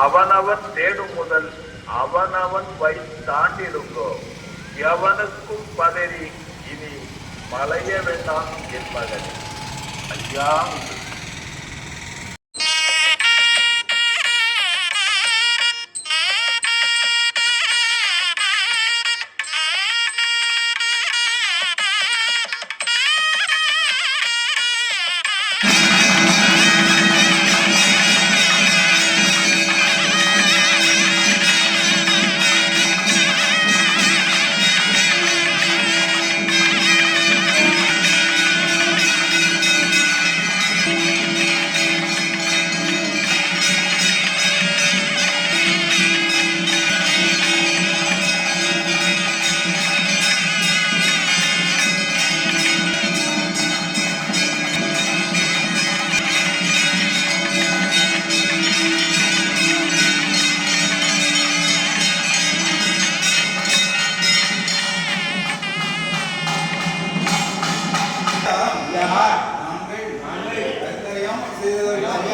அவனவன் தேடும் முதல் அவனவன் வை தாண்டிடுங்கோ. எவனுக்கும் பதறி இனி மலைய வேண்டாம் என்பதன் ஐயா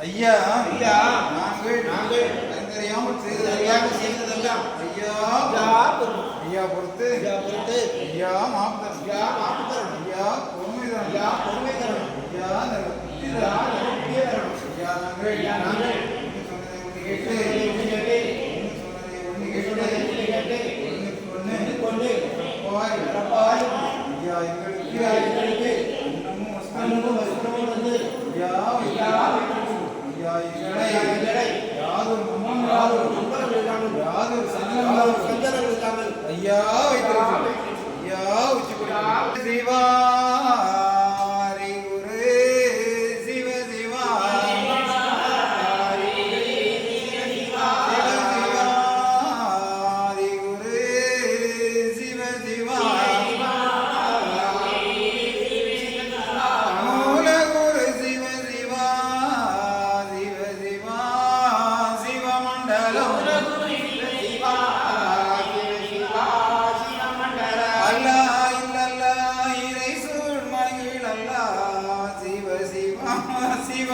ஐயா. ஐயா. நாங்கள் நாங்கள் அறிந்தறியாமல் செய்ததெல்லாம் செய்ததெல்லாம். ஐயா. ஐயா பொறுத்து. ஐயா பொறுத்து. ஐயா மாப்தர் ஐயா மாப்தர் ஐயா பொறுமைதான் ஐயா பொறுமைதான் ஐயா அந்த புத்திதான் ஐயா நாங்கள் ஐயா நாங்கள் ஒன்று கேட்டு ஒன்று கேட்டு. ஒன்று பாய் பாய் ஐயா எங்களுக்கு எங்களுக்கு இன்னமும் வசனமும் வசனமும் வந்து ஐயா ஐயா ஐயா எங்களை யாதொரு முன்னும் யாதொரு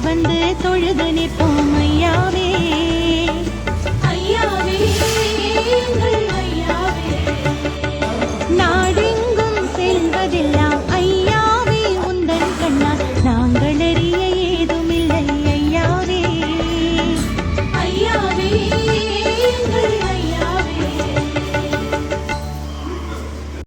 வந்து தொழுது நிற்போம்.